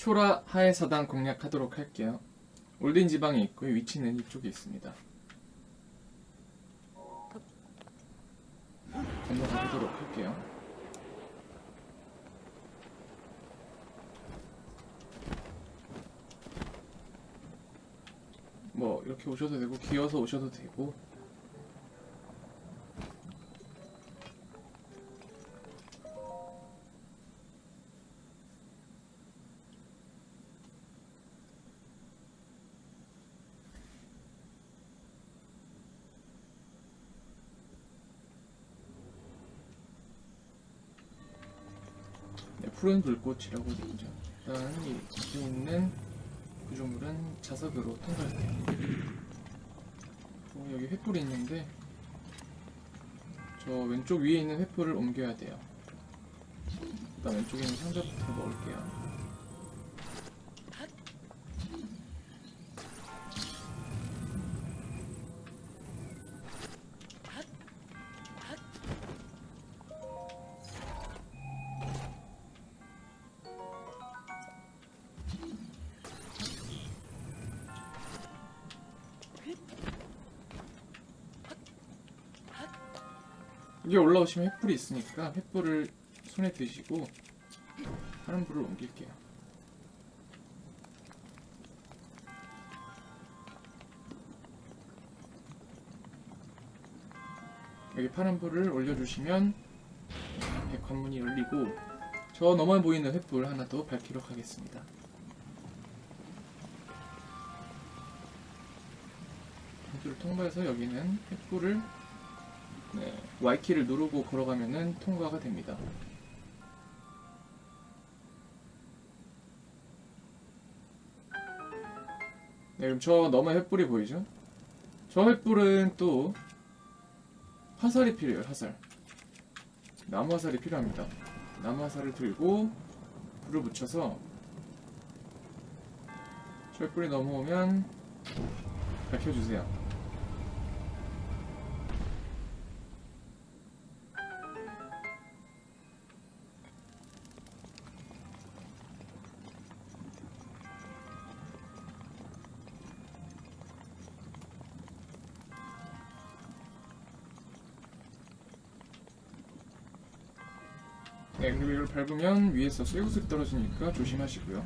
초라 하해사당 공략하도록 할게요. 올딘 지방에 있고요. 위치는 이쪽에 있습니다. 건너가 보도록 할게요. 뭐 이렇게 오셔도 되고 기어서 오셔도 되고 네, 푸른 불꽃이라고 되어 있죠. 일단 이 밑에 있는 구조물은 자석으로 통과해요. 어, 여기 횃불이 있는데 저 왼쪽 위에 있는 횃불을 옮겨야 돼요. 일단 왼쪽에 있는 상자부터 먹을게요. 여기 올라오시면 횃불이 있으니까 횃불을 손에 드시고 파란 불을 옮길게요. 여기 파란 불을 올려주시면 앞에 관문이 열리고 저 너머에 보이는 횃불 하나 더 밝히도록 하겠습니다. 횃불을 통과해서 여기는 횃불을 네, Y키를 누르고 걸어가면은 통과가 됩니다. 네, 그럼 저 너머 횃불이 보이죠? 저 횃불은 또 화살이 필요해요, 화살. 나무 화살이 필요합니다. 나무 화살을 들고 불을 붙여서 저 횃불이 넘어오면 밝혀주세요. 이걸 밟으면 위에서 쇠구슬이 떨어지니까 조심하시고요.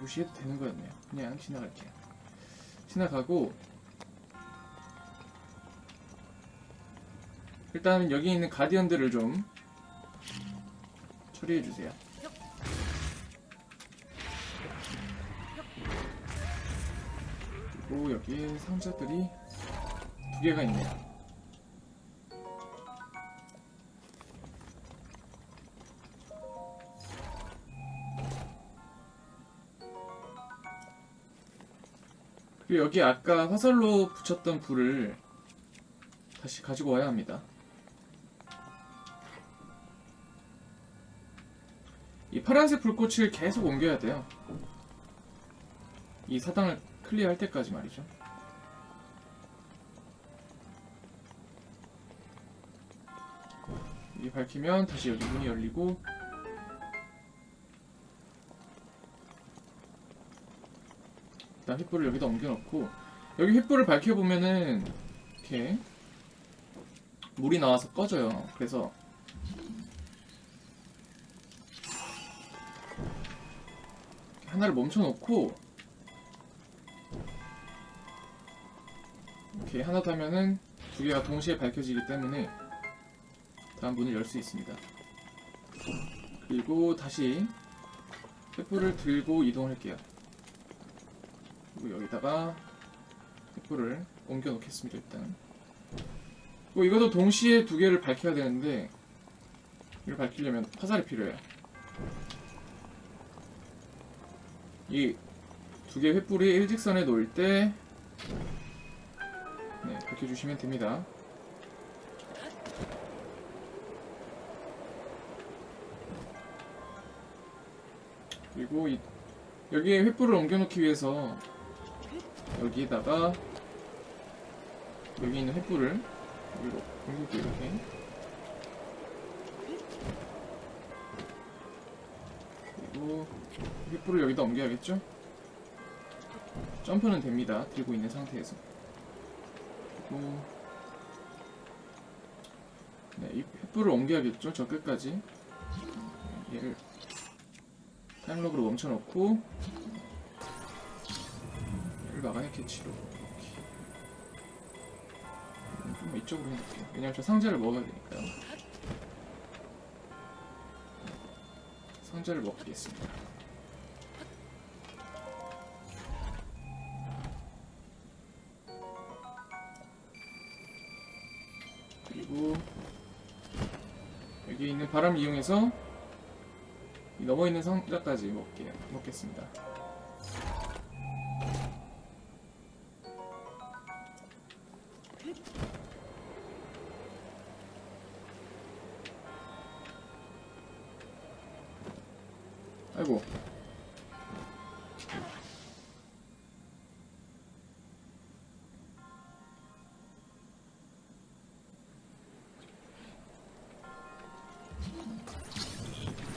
무시해도 되는 거였네요. 그냥 지나갈게요. 지나가고 일단 여기 있는 가디언들을 좀 처리해 주세요. 그리고 여기 상자들이 두 개가 있네요. 그리고 여기 아까 화살로 붙였던 불을 다시 가지고 와야 합니다. 이 파란색 불꽃을 계속 옮겨야 돼요. 이 사당을 클리어할 때까지 말이죠. 이 밝히면 다시 여기 문이 열리고 일단 횃불을 여기다 옮겨놓고 여기 횃불을 밝혀보면은 이렇게 물이 나와서 꺼져요. 그래서 하나를 멈춰놓고 이렇게 하나 다면은 두 개가 동시에 밝혀지기 때문에 다음 문을 열 수 있습니다. 그리고 다시 횃불을 들고 이동할게요. 그리고 여기다가 횃불을 옮겨 놓겠습니다. 일단. 그리고 이것도 동시에 두 개를 밝혀야 되는데 이걸 밝히려면 화살이 필요해요. 이 두개 횃불이 일직선에 놓일 때 네, 그렇게 주시면 됩니다. 그리고 이 여기에 횃불을 옮겨놓기 위해서 여기에다가 여기 있는 횃불을 여기로 옮길게요 이렇게 그리고 횃불을 여기다 옮겨야겠죠? 점프는 됩니다. 들고 있는 상태에서. 그리고 네, 이 횃불을 옮겨야겠죠? 저 끝까지. 얘를 타임록으로 멈춰놓고. 얘를 막아내 캐치로. 좀 이쪽으로 해놓을게요. 왜냐면 저 상자를 먹어야 되니까요. 상자를 먹겠습니다 그리고 여기 있는 바람 이용해서 이 넘어 있는 상자까지 먹게 먹겠습니다.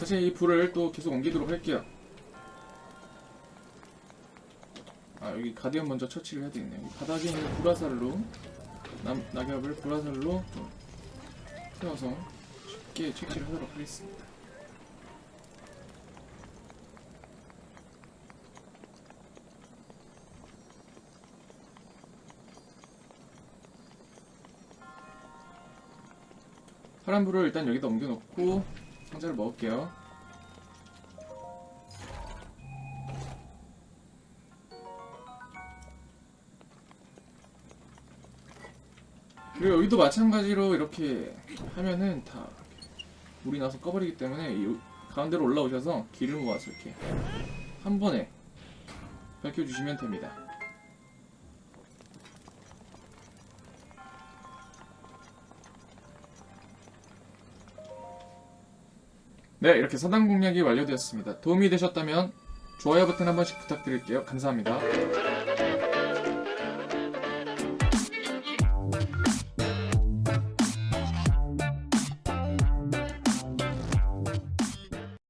사실 이 불을 또 계속 옮기도록 할게요. 아 여기 가디언 먼저 처치를 해야 되겠네요. 여기 바닥에 있는 불화살로 남, 낙엽을 불화살로 좀 세워서 쉽게 채취를 하도록 하겠습니다. 파란 불을 일단 여기다 옮겨놓고 상자를 먹을게요. 그리고 여기도 마찬가지로 이렇게 하면은 다 물이 나서 꺼버리기 때문에 이 가운데로 올라오셔서 길을 모아서 이렇게 한 번에 밝혀주시면 됩니다. 네, 이렇게 사단 공략이 완료되었습니다. 도움이 되셨다면 좋아요 버튼 한 번씩 부탁드릴게요. 감사합니다.